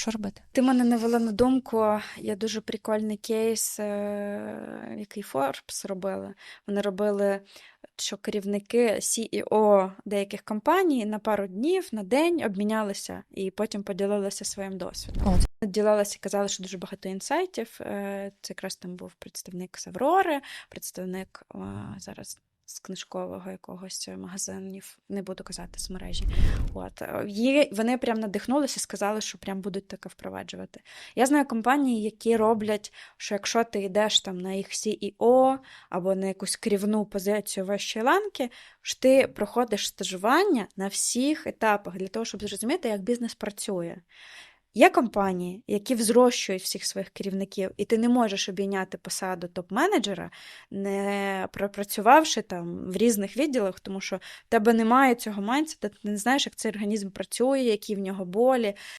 Що робити? Ти мене навела на думку, є дуже прикольний кейс, е, який Forbes робили. Вони робили, що керівники CEO деяких компаній на пару днів, на день обмінялися і потім поділилися своїм досвідом. О, Ділилися і казали, що дуже багато інсайтів. Е, Це якраз там був представник з Аврори, представник е, зараз з книжкового якогось магазинів, не буду казати з мережі. От е, її вони прям надихнулися сказали, що прям будуть таке впроваджувати. Я знаю компанії, які роблять, що якщо ти йдеш там на їх CEO або на якусь керівну позицію вищої ланки, що ти проходиш стажування на всіх етапах для того, щоб зрозуміти, як бізнес працює. Є компанії, які взрощують всіх своїх керівників, і ти не можеш обійняти посаду топ-менеджера, не пропрацювавши там в різних відділах, тому що в тебе немає цього майнця, ти не знаєш, як цей організм працює, які в нього болі,